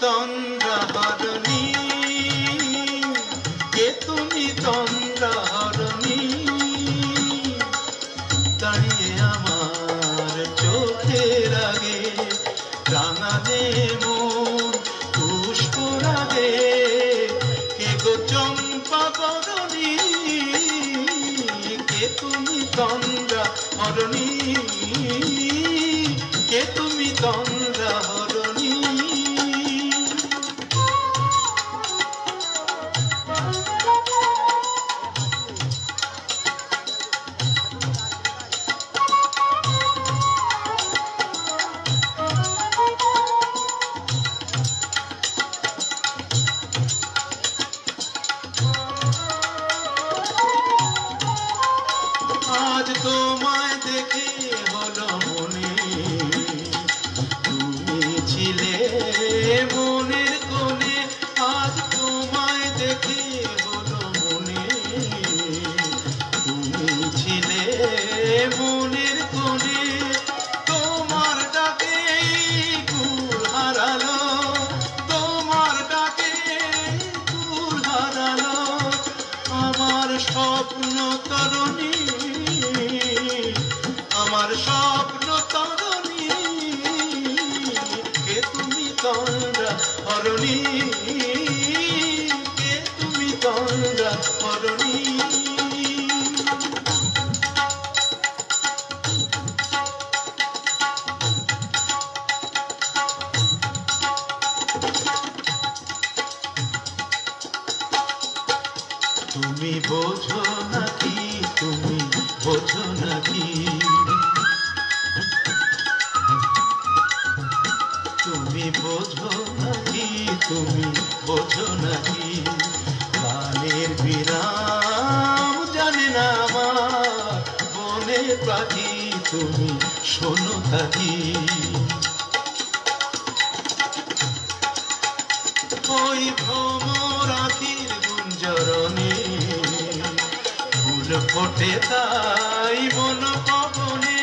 তন্দ্রাহরণী কে তুমি তন্দ্রাহরণী দাঁড়িয়ে আমার চোখের আগে রাঙালে মন পুষ্পরাগে কে গো চম্পা কে তুমি তন্দ্রা হরণী কে তুমি তন্দ্রা আজ তোমায় দেখে মনে। তুমি ছিলে মনের আজ তোমায় দেখে মনে। তুমি ছিলে মনের তোমার ডাকে কুল হারালো। তোমার ডাকে কুল হারালো। আমার স্বপ্ন তরণী তুমি বোঝো নাকি তুমি বোঝো নাকি? তুমি বোঝো নাকি তুমি বোঝো নাকি? বিরাম জানে না আমার বনের পাখি তুমি শোনো থাকি ওই ভ্রমর আখির গুঞ্জরণে ফুল ফোটে তাই মন পবনে,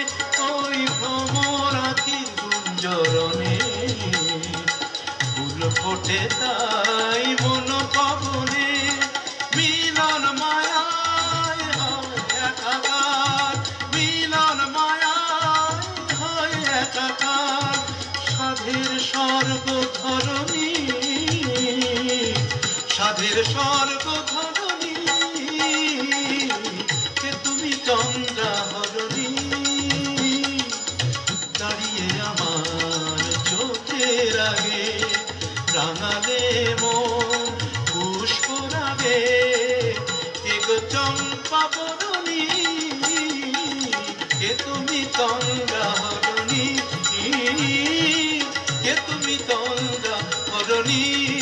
ওই ভ্রমর আখির গুঞ্জরণে ফুল ফোটে তাই সাধের স্বর্গ তুমি চন্দ্রা হরণী? দাঁড়িয়ে আমার চোখের আগে রাঙালে মন পুষ্পরাগে কে গো চম্পা বরণী। কে তুমি তন্দ্রা হরণী? কে তুমি তন্দ্রা হরণী?